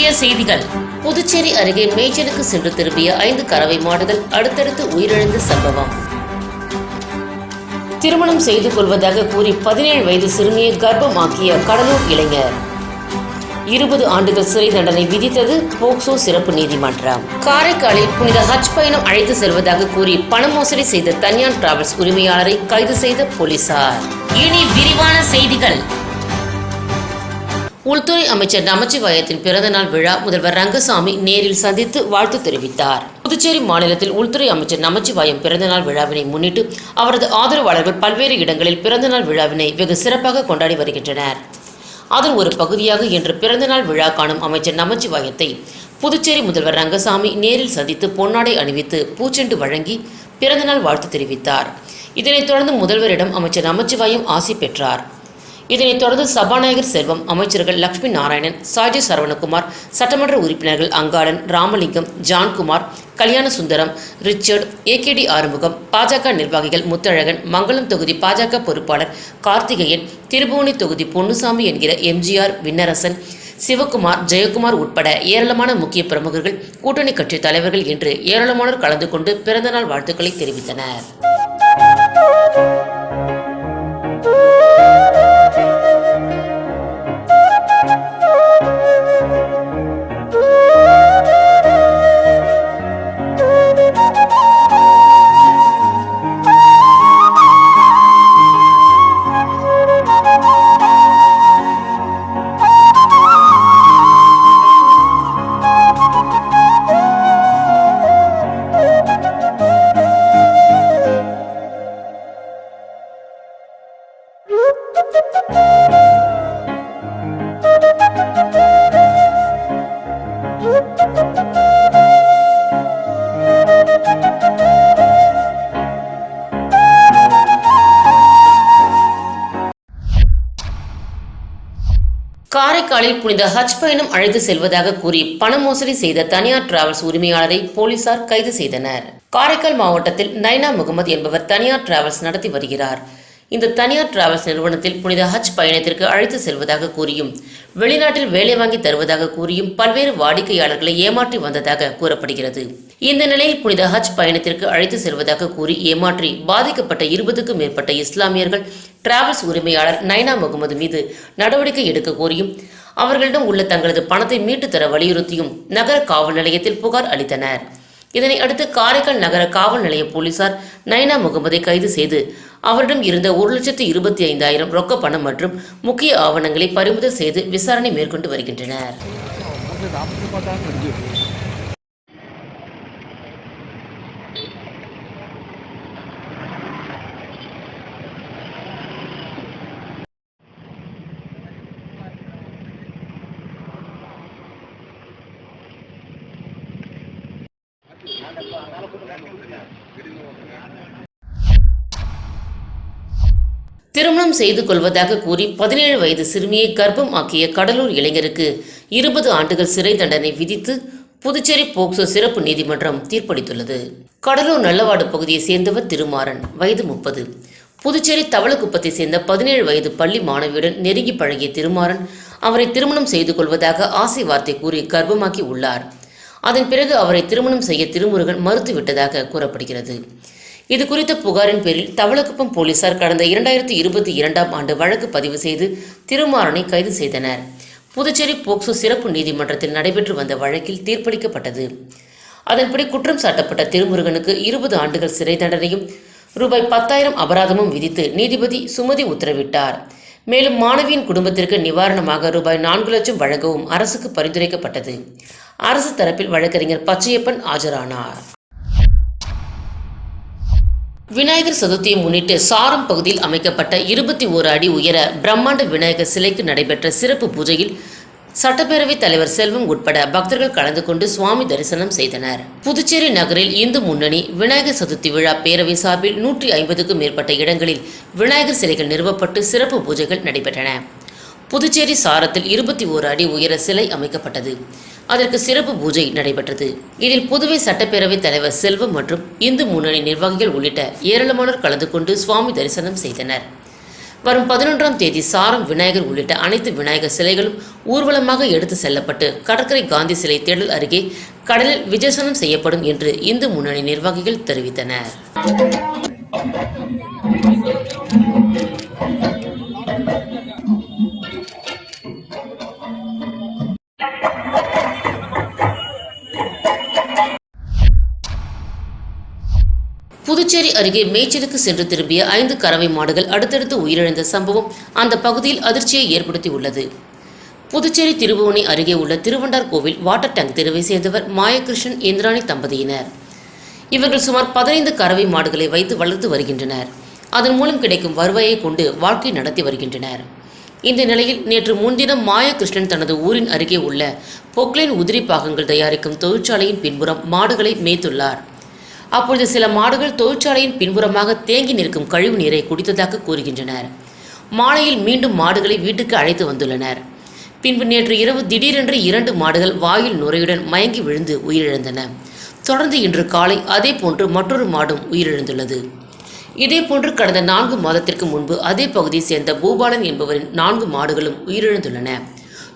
முக்கிய செய்திகள். புதுச்சேரி அருகே மேய்ச்சலுக்கு சென்று திரும்பிய ஐந்து கறவை மாடுகள் அடுத்தடுத்து உயிரிழந்த சம்பவம். திருமணம் செய்து கொள்வதாக கூறி பதினேழு வயது சிறுமியை கர்ப்பமாக்கிய கடலூர் இளைஞர். இருபது ஆண்டுகள் சிறை தண்டனை விதித்தது போக்சோ சிறப்பு நீதிமன்றம். காரைக்காலில் புனித ஹஜ் பயணம் அழைத்து செல்வதாக கூறி பண மோசடி செய்த தனியார் டிராவல்ஸ் உரிமையாளரை கைது செய்த போலீசார். இனி விரிவான செய்திகள். உள்துறை அமைச்சர் நமச்சிவாயத்தின் பிறந்தநாள் விழா முதல்வர் ரங்கசாமி நேரில் சந்தித்து வாழ்த்து தெரிவித்தார். புதுச்சேரி மாநிலத்தில் உள்துறை அமைச்சர் நமச்சிவாயம் பிறந்தநாள் விழாவினை முன்னிட்டு அவரது ஆதரவாளர்கள் பல்வேறு இடங்களில் பிறந்தநாள் விழாவினை வெகு சிறப்பாக கொண்டாடி வருகின்றனர். அதன் ஒரு பகுதியாக இன்று பிறந்தநாள் விழா காணும் அமைச்சர் நமச்சிவாயத்தை புதுச்சேரி முதல்வர் ரங்கசாமி நேரில் சந்தித்து பொன்னாடை அணிவித்து பூச்செண்டு வழங்கி பிறந்தநாள் வாழ்த்து தெரிவித்தார். இதனைத் தொடர்ந்து முதல்வரிடம் அமைச்சர் நமச்சிவாயம் ஆசி பெற்றார். இதனைத் தொடர்ந்து சபாநாயகர் செல்வம் அமைச்சர்கள் லட்சுமி நாராயணன் சாஜி சரவணகுமார் சட்டமன்ற உறுப்பினர்கள் அங்காளன் ராமலிங்கம் ஜான்குமார் கல்யாண சுந்தரம் ரிச்சர்ட் ஏகேடி ஆறுமுகம் பாஜக நிர்வாகிகள் முத்தழகன் மங்களம் தொகுதி பாஜக பொறுப்பாளர் கார்த்திகேயன் திருபுவனி தொகுதி பொன்னுசாமி என்கிற எம்ஜிஆர் விண்ணரசன் சிவகுமார் ஜெயக்குமார் உட்பட ஏராளமான முக்கிய பிரமுகர்கள் கூட்டணி கட்சி தலைவர்கள் என்று ஏராளமானோர் கலந்து கொண்டு பிறந்தநாள் வாழ்த்துக்களை தெரிவித்தனர். காரைக்காலில் புனித ஹஜ் பயணம் அழைத்து செல்வதாக கூறி பண மோசடி செய்த தனியார் டிராவல்ஸ் உரிமையாளரை போலீசார் கைது செய்தனர். காரைக்கால் மாவட்டத்தில் நைனா முகமது என்பவர் தனியார் டிராவல்ஸ் நடத்தி வருகிறார். இந்த தனியார் டிராவல்ஸ் நிறுவனத்தில் புனித ஹஜ் பயணத்திற்கு அழைத்து செல்வதாக கூறியும் வெளிநாட்டில் வேலை வாங்கி தருவதாக கூறியும் பல்வேறு வாடிக்கையாளர்களை ஏமாற்றி வந்ததாக கூறப்படுகிறது. இந்த நிலையில் புனித ஹஜ் பயணத்திற்கு அழைத்து செல்வதாக கூறி ஏமாற்றி பாதிக்கப்பட்ட இருபதுக்கும் மேற்பட்ட இஸ்லாமியர்கள் டிராவல்ஸ் உரிமையாளர் நைனா முகமது மீது நடவடிக்கை எடுக்க கோரியும் அவர்களிடம் உள்ள தங்களது பணத்தை மீட்டு தர வலியுறுத்தியும் நகர காவல் நிலையத்தில் புகார் அளித்தனர். இதனை அடுத்து காரைக்கால் நகர காவல் நிலைய போலீசார் நைனா முகமதை கைது செய்து அவரிடம் இருந்த ஒரு லட்சத்து இருபத்தி ஐந்தாயிரம் ரொக்க பணம் மற்றும் முக்கிய ஆவணங்களை பறிமுதல் செய்து விசாரணை மேற்கொண்டு வருகின்றனர் திருமணம் செய்து கொள்வதாக கூறி பதினேழு வயது சிறுமியை கர்ப்பம் ஆக்கிய கடலூர் இளைஞருக்கு இருபது ஆண்டுகள் சிறை தண்டனை விதித்து புதுச்சேரி போக்சோ சிறப்பு நீதிமன்றம் தீர்ப்பளித்துள்ளது. கடலூர் நல்லவாடு பகுதியை சேர்ந்தவர் திருமாறன் வயது முப்பது. புதுச்சேரி தவளக்குப்பத்தை சேர்ந்த பதினேழு வயது பள்ளி மாணவியுடன் நெருங்கி பழகிய திருமாறன் அவரை திருமணம் செய்து கொள்வதாக ஆசை வார்த்தை கூறி கர்ப்பமாக்கி உள்ளார். அதன் பிறகு அவரை திருமணம் செய்ய திருமுருகன் மறுத்துவிட்டதாக கூறப்படுகிறது. இது குறித்த புகாரின் பேரில் தவளக்குப்பம் போலீசார் கடந்த இரண்டாயிரத்தி இருபத்தி இரண்டாம் ஆண்டு வழக்கு பதிவு செய்து திருமாறனை கைது செய்தனர். புதுச்சேரி போக்சோ சிறப்பு நீதிமன்றத்தில் நடைபெற்று வந்த வழக்கில் தீர்ப்பளிக்கப்பட்டது. அதன்படி குற்றம் சாட்டப்பட்ட திருமுருகனுக்கு இருபது ஆண்டுகள் சிறை தண்டனையும் ரூபாய் பத்தாயிரம் அபராதமும் விதித்து நீதிபதி சுமதி உத்தரவிட்டார். மேலும் மாணவியின் குடும்பத்திற்கு நிவாரணமாக ரூபாய் நான்கு லட்சம் வழங்கவும் அரசுக்கு பரிந்துரைக்கப்பட்டது. அரசு தரப்பில் வழக்கறிஞர் பச்சையப்பன் ஆஜரானார். விநாயகர் சதுர்த்தியை முன்னிட்டு சாரம் பகுதியில் அமைக்கப்பட்ட இருபத்தி ஓரு அடி உயர பிரம்மாண்ட விநாயகர் சிலைக்கு நடைபெற்ற சிறப்பு பூஜையில் சட்டப்பேரவைத் தலைவர் செல்வம் உட்பட பக்தர்கள் கலந்து கொண்டு சுவாமி தரிசனம் செய்தனர். புதுச்சேரி நகரில் இந்து முன்னணி விநாயகர் சதுர்த்தி விழா பேரவை சார்பில் நூற்றி ஐம்பதுக்கும் மேற்பட்ட இடங்களில் விநாயகர் சிலைகள் நிறுவப்பட்டு சிறப்பு பூஜைகள் நடைபெற்றன. புதுச்சேரி சாரத்தில் இருபத்தி ஓரு அடி உயர சிலை அமைக்கப்பட்டது. அதற்கு சிறப்பு பூஜை நடைபெற்றது. இதில் புதுவை சட்டப்பேரவைத் தலைவர் செல்வம் மற்றும் இந்து முன்னணி நிர்வாகிகள் உள்ளிட்ட ஏராளமானோர் கலந்து கொண்டு சுவாமி தரிசனம் செய்தனர். வரும் பதினொன்றாம் தேதி சாரம் விநாயகர் உள்ளிட்ட அனைத்து விநாயகர் சிலைகளும் ஊர்வலமாக எடுத்து செல்லப்பட்டு கடற்கரை காந்தி சிலை தேடல் அருகே கடலில் விஜயசனம் செய்யப்படும் என்று இந்து முன்னணி நிர்வாகிகள் தெரிவித்தனர். புதுச்சேரி அருகே மேய்ச்சலுக்கு சென்று திரும்பிய ஐந்து கறவை மாடுகள் அடுத்தடுத்து உயிரிழந்த சம்பவம் அந்த பகுதியில் அதிர்ச்சியை ஏற்படுத்தியுள்ளது. புதுச்சேரி திருபுவனை அருகே உள்ள திருவண்டார் கோவில் வாட்டர் டேங்க் தெருவை சேர்ந்தவர் மாயகிருஷ்ணன் இந்திராணி தம்பதியினர். இவர்கள் சுமார் பதினைந்து கறவை மாடுகளை வைத்து வளர்த்து வருகின்றனர். அதன் மூலம் கிடைக்கும் வருவாயை கொண்டு வாழ்க்கை நடத்தி வருகின்றனர். இந்த நிலையில் நேற்று முன்தினம் மாயகிருஷ்ணன் தனது ஊரின் அருகே உள்ள பொக்லைன் உதிரி பாகங்கள் தயாரிக்கும் தொழிற்சாலையின் பின்புறம் மாடுகளை மேய்த்துள்ளார். அப்பொழுது சில மாடுகள் தொழிற்சாலையின் பின்புறமாக தேங்கி நிற்கும் கழிவு நீரை குடித்ததாக கூறுகின்றனர். மாலையில் மீண்டும் மாடுகளை வீட்டுக்கு அழைத்து வந்துள்ளனர். பின்பு நேற்று இரவு திடீரென்று இரண்டு மாடுகள் வாயில் நுரையுடன் மயங்கி விழுந்து உயிரிழந்தன. தொடர்ந்து இன்று காலை அதே போன்று மற்றொரு மாடும் உயிரிழந்துள்ளது. இதேபோன்று கடந்த நான்கு மாதத்திற்கு முன்பு அதே பகுதியை சேர்ந்த பூபாலன் என்பவரின் நான்கு மாடுகளும் உயிரிழந்துள்ளன.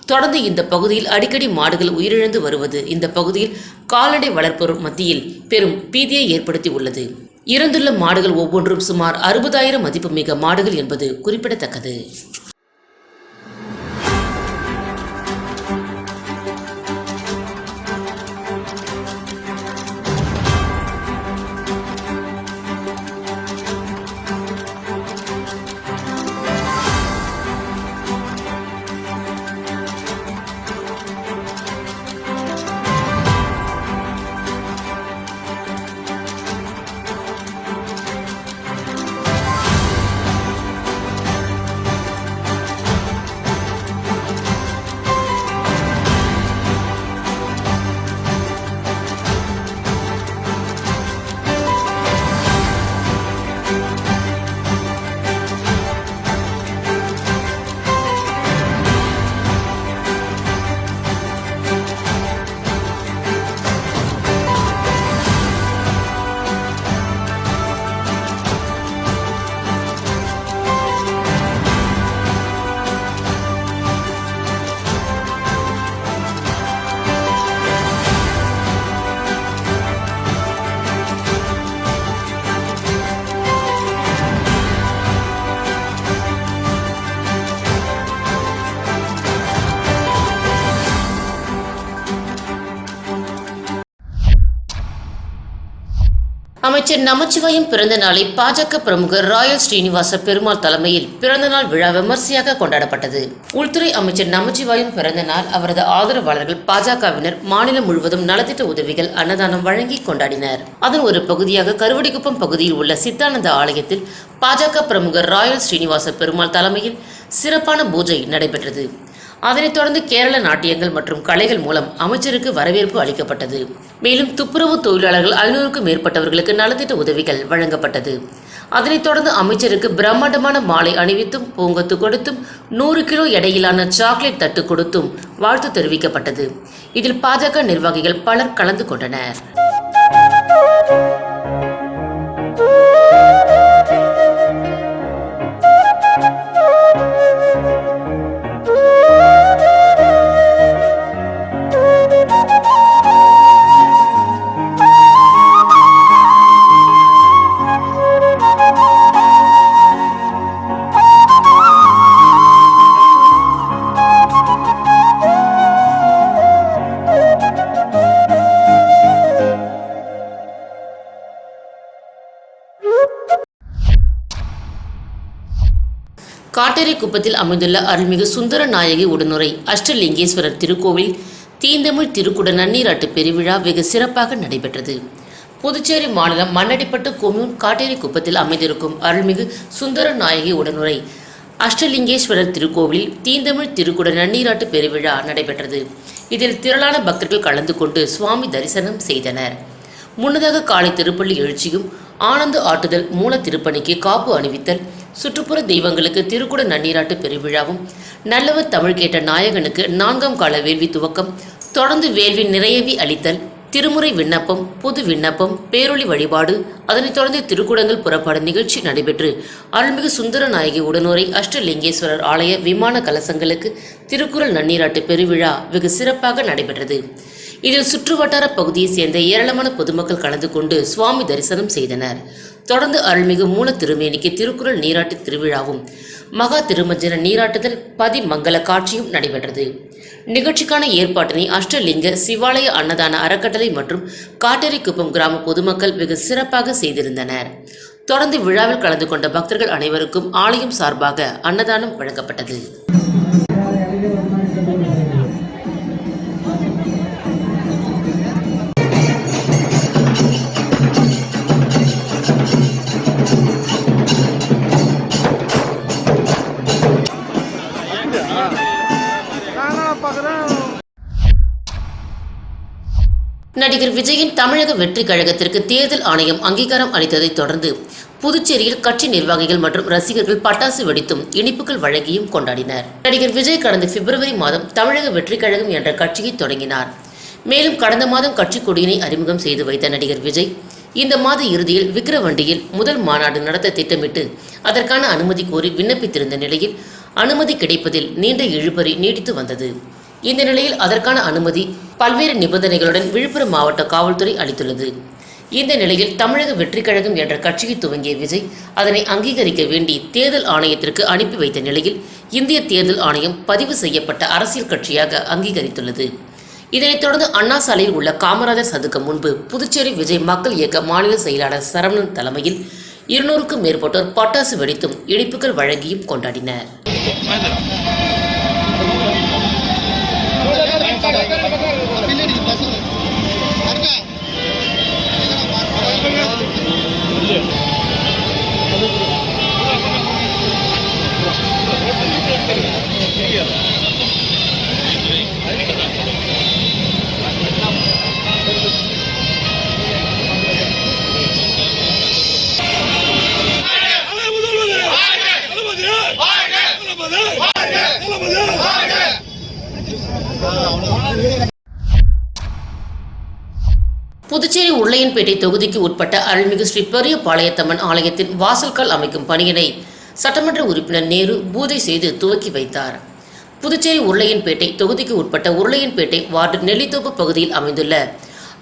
தொடர்ந்து இந்த பகுதியில் அடிக்கடி மாடுகள் உயிரிழந்து வருவது இந்த பகுதியில் கால்நடை வளர்ப்போர் மத்தியில் பெரும் பீதியை ஏற்படுத்தி உள்ளது இறந்துள்ள மாடுகள் ஒவ்வொன்றும் சுமார் அறுபதாயிரம் மதிப்புமிக்க மாடுகள் என்பது குறிப்பிடத்தக்கது. அமைச்சர் நமச்சிவாயம் பிறந்த நாளை பாஜக பிரமுகர் ராயல் ஸ்ரீனிவாச பெருமாள் தலைமையில் பிறந்தநாள் விழா விமர்சையாக கொண்டாடப்பட்டது. உள்துறை அமைச்சர் நமச்சிவாயம் பிறந்த நாள் அவரது ஆதரவாளர்கள் பாஜகவினர் மாநிலம் முழுவதும் நலத்திட்ட உதவிகள் அன்னதானம் வழங்கி கொண்டாடினர். அதன் ஒரு பகுதியாக கருவடிக்குப்பம் பகுதியில் உள்ள சித்தானந்த ஆலயத்தில் பாஜக பிரமுகர் ராயல் ஸ்ரீனிவாச பெருமாள் தலைமையில் சிறப்பான பூஜை நடைபெற்றது. அதனைத் தொடர்ந்து கேரள நாட்டியங்கள் மற்றும் கலைகள் மூலம் அமைச்சருக்கு வரவேற்பு அளிக்கப்பட்டது. மேலும் துப்புரவு தொழிலாளர்கள் ஐநூறுக்கும் மேற்பட்டவர்களுக்கு நலத்திட்ட உதவிகள் வழங்கப்பட்டது. அதனைத் தொடர்ந்து அமைச்சருக்கு பிரம்மாண்டமான மாலை அணிவித்தும் பூங்கொத்து கொடுத்தும் நூறு கிலோ எடையிலான சாக்லேட் தட்டு கொடுத்தும் வாழ்த்து தெரிவிக்கப்பட்டது. இதில் பாஜக நிர்வாகிகள் பலர் கலந்து கொண்டனர். காட்டேரி குப்பத்தில் அமைந்துள்ள அருள்மிகு சுந்தர நாயகி உடனுரை அஷ்டலிங்கேஸ்வரர் திருக்கோவில் தீந்தமிழ் திருக்குட நன்னீராட்டு பெருவிழா வெகு சிறப்பாக நடைபெற்றது. புதுச்சேரி மாநிலம் மண்ணடிப்பட்டு கொம்யூன் காட்டேரி குப்பத்தில் அமைந்திருக்கும் அருள்மிகு சுந்தர நாயகி உடனுரை அஷ்டலிங்கேஸ்வரர் திருக்கோவிலில் தீந்தமிழ் திருக்குட நன்னீராட்டு பெருவிழா நடைபெற்றது. இதில் திரளான பக்தர்கள் கலந்து கொண்டு சுவாமி தரிசனம் செய்தனர். முன்னதாக காலை திருப்பள்ளி எழுச்சியும் ஆனந்த ஆட்டுதல் மூல திருப்பணிக்கு காப்பு அணிவித்தல் சுற்றுப்புற தெய்வங்களுக்கு திருக்குட நன்னீராட்டு பெருவிழாவும் நல்லவர் தமிழ் கேட்ட நாயகனுக்கு நான்காம் கால வேள்வி துவக்கம் தொடர்ந்து வேள்வி நிறையவி அளித்தல் திருமுறை விண்ணப்பம் புது விண்ணப்பம் பேரொளி வழிபாடு அதனைத் தொடர்ந்து திருக்குடங்கள் புறப்பாடு நிகழ்ச்சி நடைபெற்று அருள்மிகு சுந்தர நாயகி உடனோரை அஷ்டலிங்கேஸ்வரர் ஆலய விமான கலசங்களுக்கு திருக்குறள் நன்னீராட்டு பெருவிழா வெகு சிறப்பாக நடைபெற்றது. இதில் சுற்றுவட்டார பகுதியைச் சேர்ந்த ஏராளமான பொதுமக்கள் கலந்து கொண்டு சுவாமி தரிசனம் செய்தனர். தொடர்ந்து அருள்மிகு மூல திருமேனிக்கு திருக்குறள் நீராட்டு திருவிழாவும் மகா திருமஞ்சன நீராட்டுதல் பதிமங்கல காட்சியும் நடைபெற்றது. நிகழ்ச்சிக்கான ஏற்பாட்டினை அஷ்டலிங்க சிவாலய அன்னதான அறக்கட்டளை மற்றும் காட்டேரிக்குப்பம் கிராம பொதுமக்கள் வெகு சிறப்பாக செய்திருந்தனர். தொடர்ந்து விழாவில் கலந்து கொண்ட பக்தர்கள் அனைவருக்கும் ஆலயம் சார்பாக அன்னதானம் வழங்கப்பட்டது. நடிகர் விஜயின் தமிழக வெற்றி கழகத்திற்கு தேர்தல் ஆணையம் அங்கீகாரம் அளித்ததைத் தொடர்ந்து புதுச்சேரியில் கட்சி நிர்வாகிகள் மற்றும் ரசிகர்கள் பட்டாசு வெடித்தும் இனிப்புகள் வழங்கியும் கொண்டாடினர். நடிகர் விஜய் கடந்த பிப்ரவரி மாதம் தமிழக வெற்றி கழகம் என்ற கட்சியை தொடங்கினார். மேலும் கடந்த மாதம் கட்சி கொடியினை அறிமுகம் செய்து வைத்த நடிகர் விஜய் இந்த மாத இறுதியில் விக்கிரவண்டியில் முதல் மாநாடு நடத்த திட்டமிட்டு அதற்கான அனுமதி கோரி விண்ணப்பித்திருந்த நிலையில் அனுமதி கிடைப்பதில் நீண்ட இழுபறி நீடித்து வந்தது. இந்த நிலையில் அதற்கான அனுமதி பல்வேறு நிபந்தனைகளுடன் விழுப்புரம் மாவட்ட காவல்துறை அளித்துள்ளது. இந்த நிலையில் தமிழக வெற்றிக் கழகம் என்ற கட்சியை துவங்கிய விஜய் அதனை அங்கீகரிக்க வேண்டி தேர்தல் ஆணையத்திற்கு அனுப்பி வைத்த நிலையில் இந்திய தேர்தல் ஆணையம் பதிவு செய்யப்பட்ட அரசியல் கட்சியாக அங்கீகரித்துள்ளது. இதனைத் தொடர்ந்து அண்ணா சாலையில் உள்ள காமராஜர் சதுக்கம் முன்பு புதுச்சேரி விஜய் மக்கள் இயக்க மாநில செயலாளர் சரவணன் தலைமையில் இருநூறுக்கும் மேற்பட்டோர் பட்டாசு வெடித்தும் இனிப்புகள் வழங்கியும் கொண்டாடினர். புதுச்சேரி உருளையன்பேட்டை தொகுதிக்கு உட்பட்ட அருள்மிகு ஸ்ரீ பெரிய பாளையத்தம்மன் ஆலயத்தின் வாசல்கள் அமைக்கும் பணியினை சட்டமன்ற உறுப்பினர் நேரு பூஜை செய்து துவக்கி வைத்தார். புதுச்சேரி உருளையன்பேட்டை தொகுதிக்கு உட்பட்ட உருளையன்பேட்டை வார்டு நெல்லித்தோப்பு பகுதியில் அமைந்துள்ள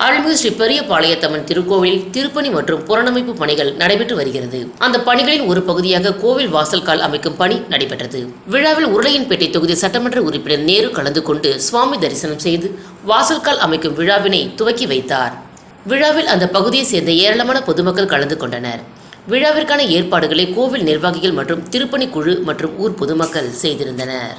அருள்மிகு ஸ்ரீ பெரிய பாளையத்தம்மன் திருக்கோவிலில் திருப்பணி மற்றும் புறணமைப்பு பணிகள் நடைபெற்று வருகிறது. அந்த பணிகளின் ஒரு பகுதியாக கோவில் வாசல்கால் அமைக்கும் பணி நடைபெற்றது. விழாவில் உருளையன்பேட்டை தொகுதி சட்டமன்ற உறுப்பினர் நேரு கலந்து கொண்டு சுவாமி தரிசனம் செய்து வாசல்கால் அமைக்கும் விழாவினை துவக்கி வைத்தார். விழாவில் அந்த பகுதியை சேர்ந்த ஏராளமான பொதுமக்கள் கலந்து கொண்டனர். விழாவிற்கான ஏற்பாடுகளை கோவில் நிர்வாகிகள் மற்றும் திருப்பணி குழு மற்றும் ஊர் பொதுமக்கள் செய்திருந்தனர்.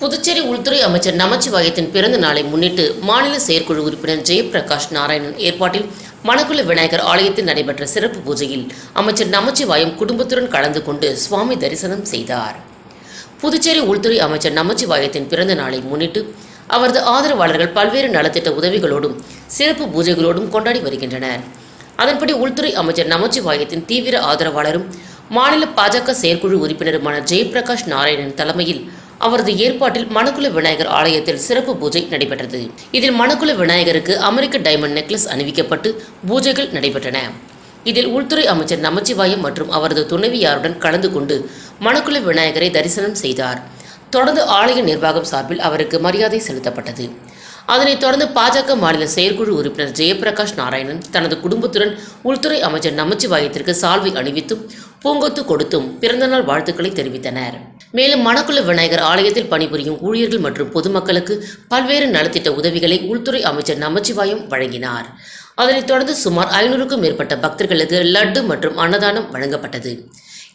புதுச்சேரி உள்துறை அமைச்சர் நமச்சிவாயத்தின் பிறந்த நாளை முன்னிட்டு மாநில செயற்குழு உறுப்பினர் ஜெயபிரகாஷ் நாராயணன் ஏற்பாட்டில் மணக்குள விநாயகர் ஆலயத்தில் நடைபெற்ற சிறப்பு பூஜையில் அமைச்சர் நமச்சிவாயம் குடும்பத்துடன் கலந்து கொண்டு சுவாமி தரிசனம் செய்தார். புதுச்சேரி உள்துறை அமைச்சர் நமச்சிவாயத்தின் பிறந்த நாளை முன்னிட்டு அவரது ஆதரவாளர்கள் பல்வேறு நலத்திட்ட உதவிகளோடும் சிறப்பு பூஜைகளோடும் கொண்டாடி வருகின்றனர். அதன்படி உள்துறை அமைச்சர் நமச்சிவாயத்தின் தீவிர ஆதரவாளரும் மாநில பாஜக செயற்குழு உறுப்பினருமான ஜெயபிரகாஷ் நாராயணன் தலைமையில் அவரது ஏற்பாட்டில் மணக்குல விநாயகர் ஆலயத்தில் சிறப்பு பூஜை நடைபெற்றது. இதில் மணக்குல விநாயகருக்கு அமெரிக்க டைமண்ட் நெக்லஸ் அணிவிக்கப்பட்டு பூஜைகள் நடைபெற்றன. இதில் உள்துறை அமைச்சர் நமச்சிவாயம் மற்றும் அவரது துணைவியாருடன் கலந்து கொண்டு மணக்குல விநாயகரை தரிசனம் செய்தார். தொடர்ந்து ஆலய நிர்வாகம் சார்பில் அவருக்கு மரியாதை செலுத்தப்பட்டது. அதனைத் தொடர்ந்து பாஜக மாநில செயற்குழு உறுப்பினர் ஜெயபிரகாஷ் நாராயணன் தனது குடும்பத்துடன் உள்துறை அமைச்சர் நமச்சிவாயத்திற்கு சால்வை அணிவித்தும் பூங்கொத்து கொடுத்தும் பிறந்தநாள் வாழ்த்துக்களை தெரிவித்தனர். மேலும் மணக்குள விநாயகர் ஆலயத்தில் பணிபுரியும் ஊழியர்கள் மற்றும் பொதுமக்களுக்கு பல்வேறு நலத்திட்ட உதவிகளை உள்துறை அமைச்சர் நமச்சிவாயம் வழங்கினார். அதனைத் தொடர்ந்து சுமார் ஐநூறுக்கும் மேற்பட்ட பக்தர்களுக்கு லட்டு மற்றும் அன்னதானம் வழங்கப்பட்டது.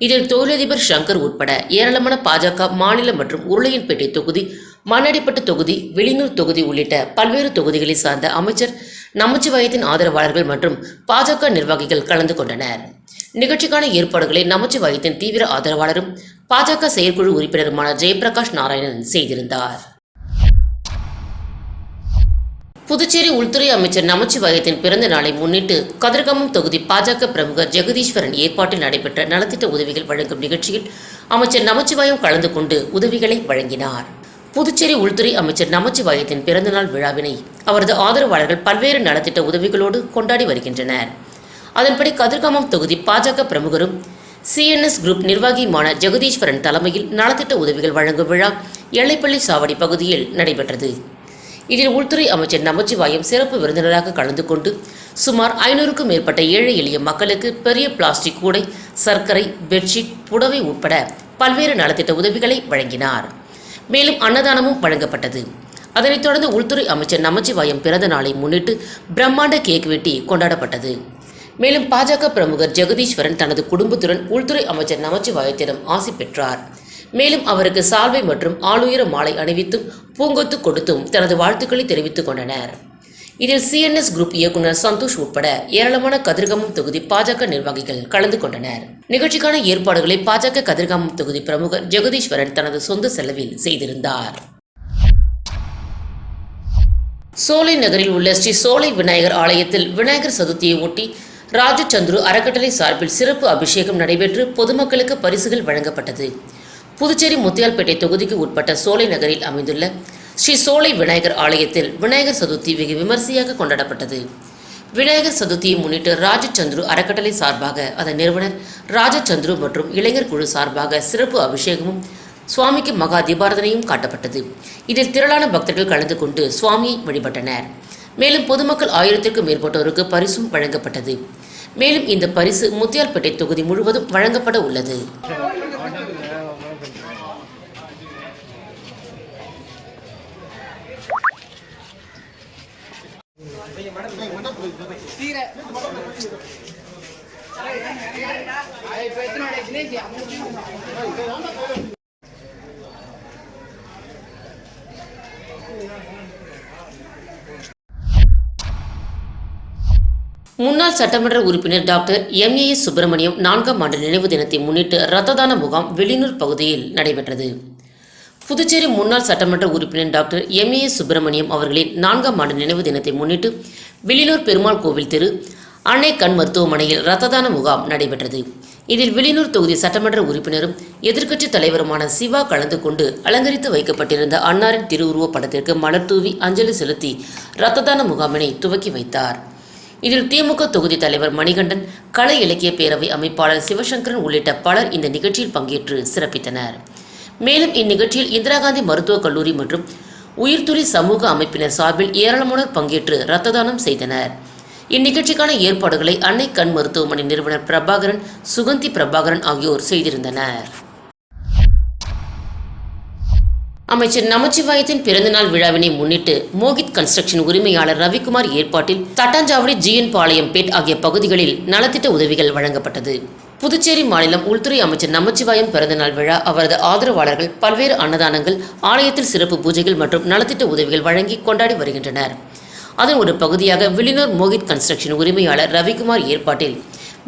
இதில் தொழிலதிபர் சங்கர் உட்பட ஏராளமான பாஜக மாநில மற்றும் உருளையன்பேட்டை தொகுதி மண்ணடிப்பட்டு தொகுதி வெளியூர் தொகுதி உள்ளிட்ட பல்வேறு தொகுதிகளை சார்ந்த அமைச்சர் நமச்சிவாயத்தின் ஆதரவாளர்கள் மற்றும் பாஜக நிர்வாகிகள் கலந்து கொண்டனர். நிகழ்ச்சிக்கான ஏற்பாடுகளை நமச்சிவாயத்தின் தீவிர ஆதரவாளரும் பாஜக செயற்குழு உறுப்பினருமான ஜெயபிரகாஷ் நாராயணன் செய்திருந்தார். புதுச்சேரி உள்துறை அமைச்சர் நமச்சிவாயத்தின் பிறந்த நாளை முன்னிட்டு கதிர்காமம் தொகுதி பாஜக பிரமுகர் ஜெகதீஸ்வரன் ஏற்பாட்டில் நடைபெற்ற நலத்திட்ட உதவிகள் வழங்கும் நிகழ்ச்சியில் அமைச்சர் நமச்சிவாயம் கலந்து கொண்டு உதவிகளை வழங்கினார். புதுச்சேரி உள்துறை அமைச்சர் நமச்சிவாயத்தின் பிறந்தநாள் விழாவினை அவரது ஆதரவாளர்கள் பல்வேறு நலத்திட்ட உதவிகளோடு கொண்டாடி வருகின்றனர். அதன்படி கதிர்காமம் தொகுதி பாஜக பிரமுகரும் சிஎன்எஸ் குரூப் நிர்வாகியுமான ஜெகதீஸ்வரன் தலைமையில் நலத்திட்ட உதவிகள் வழங்கும் விழா எல்லைப்பள்ளி சாவடி பகுதியில் நடைபெற்றது. இதில் உள்துறை அமைச்சர் நமச்சிவாயம் சிறப்பு விருந்தினராக கலந்து கொண்டு சுமார் ஐநூறுக்கும் மேற்பட்ட ஏழை எளிய மக்களுக்கு பெரிய பிளாஸ்டிக் கூடை சர்க்கரை பெட்ஷீட் புடவை உட்பட பல்வேறு நலத்திட்ட உதவிகளை வழங்கினார். மேலும் அன்னதானமும் வழங்கப்பட்டது. அதனைத் தொடர்ந்து உள்துறை அமைச்சர் நமச்சிவாயம் பிறந்த நாளை முன்னிட்டு பிரம்மாண்ட கேக் வெட்டி கொண்டாடப்பட்டது. மேலும் பாஜக பிரமுகர் ஜெகதீஸ்வரன் தனது குடும்பத்துடன் உள்துறை அமைச்சர் நமச்சிவாயத்திடம் ஆசி பெற்றார். மேலும் அவருக்கு சால்வை மற்றும் ஆளுயர மாலை அணிவித்தும் பூங்கொத்து கொடுத்தும் தனது வாழ்த்துக்களை தெரிவித்துக் கொண்டனர். இதில் சிஎன்எஸ் குரூப் இயக்குனர் சந்தோஷ் உட்பட ஏராளமான கதிர்காமம் தொகுதி பாஜக நிர்வாகிகள் கலந்து கொண்டனர். நிகழ்ச்சிக்கான ஏற்பாடுகளை பாஜக கதிர்காமம் தொகுதி பிரமுகர் ஜெகதீஸ்வரன் தனது சொந்த செலவில் செய்திருந்தார். சோலை நகரில் உள்ள ஸ்ரீ சோலை விநாயகர் ஆலயத்தில் விநாயகர் சதுர்த்தியை ஒட்டி ராஜச்சந்திரு அறக்கட்டளை சார்பில் சிறப்பு அபிஷேகம் நடைபெற்று பொதுமக்களுக்கு பரிசுகள் வழங்கப்பட்டது. புதுச்சேரி முத்தியால்பேட்டை தொகுதிக்கு உட்பட்ட சோலை நகரில் அமைந்துள்ள ஸ்ரீ சோலை விநாயகர் ஆலயத்தில் விநாயகர் சதுர்த்தி வெகு விமர்சையாக கொண்டாடப்பட்டது. விநாயகர் சதுர்த்தியை முன்னிட்டு ராஜச்சந்திரு அறக்கட்டளை சார்பாக அதன் நிறுவனர் ராஜச்சந்திரு மற்றும் இளைஞர் குழு சார்பாக சிறப்பு அபிஷேகமும் சுவாமிக்கு மகா தீபாரதனையும் காட்டப்பட்டது. இதில் திரளான பக்தர்கள் கலந்து கொண்டு சுவாமியை வழிபட்டனர். மேலும் பொதுமக்கள் ஆயிரத்திற்கும் மேற்பட்டோருக்கு பரிசும் வழங்கப்பட்டது. மேலும் இந்த பரிசு முத்தியால்பேட்டை தொகுதி முழுவதும் வழங்கப்பட உள்ளது. முன்னாள் சட்டமன்ற உறுப்பினர் டாக்டர் எம்ஏஎஸ் சுப்பிரமணியம் நான்காம் ஆண்டு நினைவு தினத்தை முன்னிட்டு இரத்த தான முகாம் வெளியூர் பகுதியில் நடைபெற்றது. புதுச்சேரி முன்னாள் சட்டமன்ற உறுப்பினர் டாக்டர் எம்ஏஎஸ் சுப்பிரமணியம் அவர்களின் நான்காம் ஆண்டு நினைவு தினத்தை முன்னிட்டு வெளியூர் பெருமாள் கோவில் தெரு அன்னை கண் மருத்துவமனையில் இரத்த தான முகாம் நடைபெற்றது. இதில் வெளியூர் தொகுதி சட்டமன்ற உறுப்பினரும் எதிர்க்கட்சித் தலைவருமான சிவா கலந்து கொண்டு அலங்கரித்து வைக்கப்பட்டிருந்த அன்னாரின் திருவுருவப் படத்திற்கு மலர் தூவி அஞ்சலி செலுத்தி இரத்த தான முகாமினை துவக்கி வைத்தார். இதில் திமுக தொகுதி தலைவர் மணிகண்டன் கலை இலக்கிய பேரவை அமைப்பாளர் சிவசங்கரன் உள்ளிட்ட பலர் இந்த நிகழ்ச்சியில் பங்கேற்று சிறப்பித்தனர். மேலும் இந்நிகழ்ச்சியில் இந்திரா காந்தி மருத்துவக் கல்லூரி மற்றும் உயிர்த்துறை சமூக அமைப்பினர் சார்பில் ஏராளமானோர் பங்கேற்று இரத்த தானம் செய்தனர். இந்நிகழ்ச்சிக்கான ஏற்பாடுகளை அன்னை கண் மருத்துவமனை நிறுவனர் பிரபாகரன் சுகந்தி பிரபாகரன் ஆகியோர் செய்திருந்தனர். அமைச்சர் நமச்சிவாயத்தின் பிறந்தநாள் விழாவினை முன்னிட்டு மோகித் கன்ஸ்ட்ரக்ஷன் உரிமையாளர் ரவிக்குமார் ஏற்பாட்டில் தட்டாஞ்சாவடி ஜிஎன் பாளையம் பேட் ஆகிய பகுதிகளில் நலத்திட்ட உதவிகள் வழங்கப்பட்டது. புதுச்சேரி மாநிலம் உள்துறை அமைச்சர் நமச்சிவாயம் பிறந்தநாள் விழா அவரது ஆதரவாளர்கள் பல்வேறு அன்னதானங்கள் ஆலயத்தில் சிறப்பு பூஜைகள் மற்றும் நலத்திட்ட உதவிகள் வழங்கி கொண்டாடி வருகின்றனர். அதன் ஒரு பகுதியாக வில்லினூர் மோகித் கன்ஸ்ட்ரக்ஷன் உரிமையாளர் ரவிக்குமார் ஏற்பாட்டில்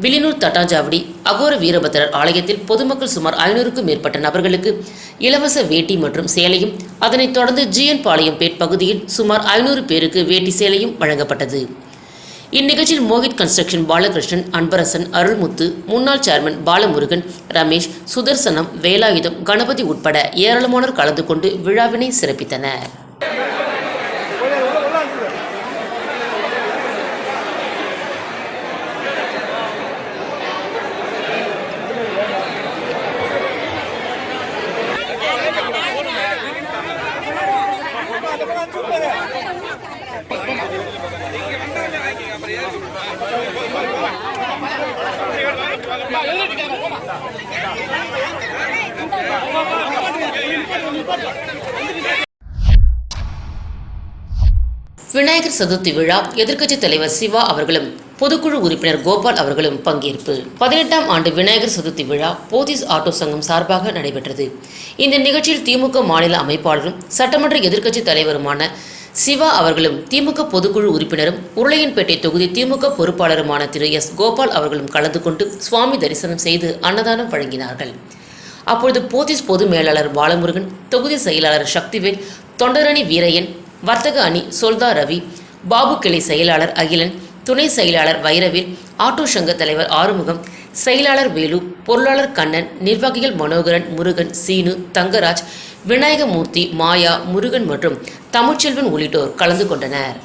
வில்லினூர் தட்டாஞ்சாவடி அகோர வீரபத்திரர் ஆலயத்தில் பொதுமக்கள் சுமார் ஐநூறுக்கும் மேற்பட்ட நபர்களுக்கு இலவச வேட்டி மற்றும் சேலையும் அதனைத் தொடர்ந்து ஜிஎன் பாளையம் பேட் பகுதியில் சுமார் ஐநூறு பேருக்கு வேட்டி சேலையும் வழங்கப்பட்டது. இந்நிகழ்ச்சியில் மோகித் கன்ஸ்ட்ரக்ஷன் பாலகிருஷ்ணன் அன்பரசன் அருள்முத்து முன்னாள் சேர்மன் பாலமுருகன் ரமேஷ் சுதர்சனம் வேலாயுதம் கணபதி உட்பட ஏராளமானோர் கலந்து கொண்டு விழாவினை சிறப்பித்தனர். விநாயகர் சதுர்த்தி விழா எதிர்க்கட்சித் தலைவர் சிவா அவர்களும் பொதுக்குழு உறுப்பினர் கோபால் அவர்களும் பங்கேற்பு. பதினெட்டாம் ஆண்டு விநாயகர் சதுர்த்தி விழா போத்தீஸ் ஆட்டோ சங்கம் சார்பாக நடைபெற்றது. இந்த நிகழ்ச்சியில் திமுக மாநில அமைப்பாளரும் சட்டமன்ற எதிர்க்கட்சித் தலைவருமான சிவா அவர்களும் திமுக பொதுக்குழு உறுப்பினரும் உருளையன்பேட்டை தொகுதி திமுக பொறுப்பாளருமான திரு எஸ் கோபால் அவர்களும் கலந்து கொண்டு சுவாமி தரிசனம் செய்து அன்னதானம் வழங்கினார்கள். அப்பொழுது போத்தீஸ் பொது மேலாளர் பாலமுருகன் தொகுதி செயலாளர் சக்திவேல் தொண்டரணி வீரையன் வர்த்தக அணி சொல்தா ரவி பாபு கிளை செயலாளர் அகிலன் துணை செயலாளர் வைரவேல் ஆட்டோ சங்க தலைவர் ஆறுமுகம் செயலாளர் வேலு பொருளாளர் கண்ணன் நிர்வாகிகள் மனோகரன் முருகன் சீனு தங்கராஜ் விநாயகமூர்த்தி மாயா முருகன் மற்றும் தமிழ்ச்செல்வன் உள்ளிட்டோர் கலந்து கொண்டனர்.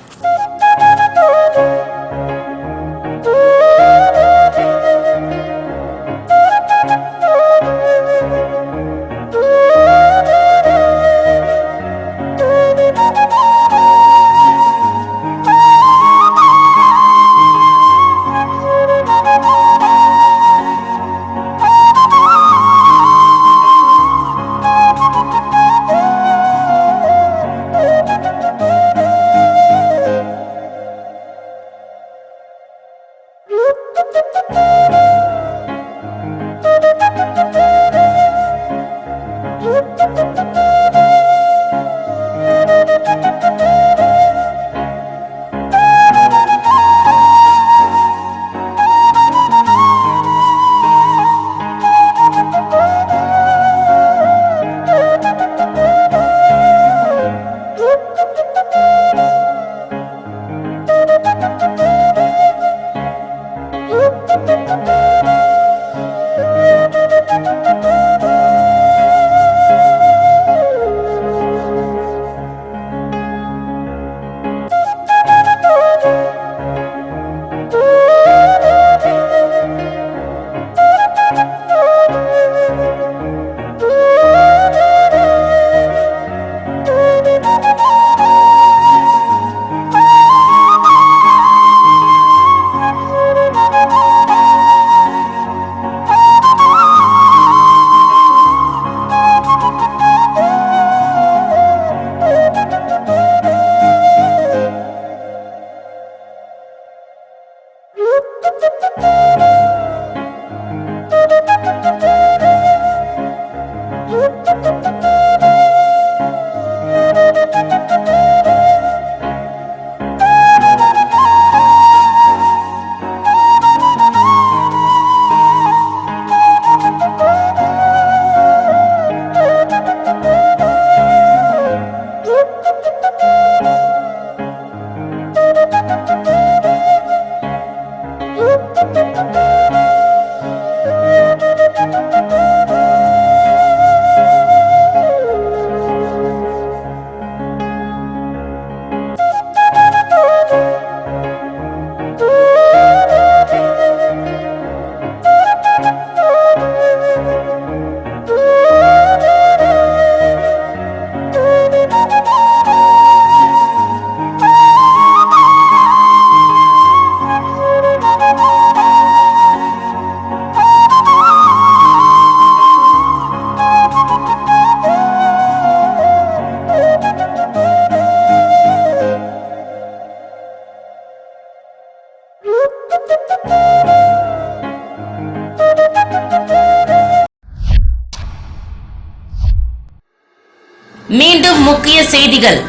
முக்கிய செய்திகள்.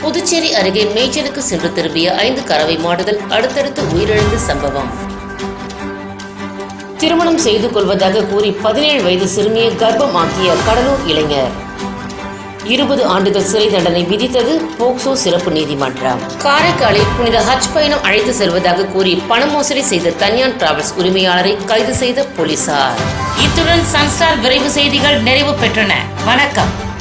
புதுச்சேரி அருகே மேய்ச்சலுக்கு சென்று திரும்பிய ஐந்து கறவை மாடுகள் அடுத்தடுத்து உயிரிழந்த சம்பவம். திருமணம் செய்து கொள்வதாக கூறி பதினேழு வயது சிறுமியை கர்ப்பமாக்கிய கடலூர் இளைஞர். இருபது ஆண்டுகள் சிறை தண்டனை விதித்தது போக்சோ சிறப்பு நீதிமன்றம். காரைக்காலில் புனித ஹஜ் பயணம் அழைத்து செல்வதாக கூறி பண மோசடி செய்த தன்யான் டிராவல்ஸ் உரிமையாளரை கைது செய்த போலீசார். இத்துடன் சன்ஸ்டார் விரைவு செய்திகள் நிறைவு பெற்றன. வணக்கம்.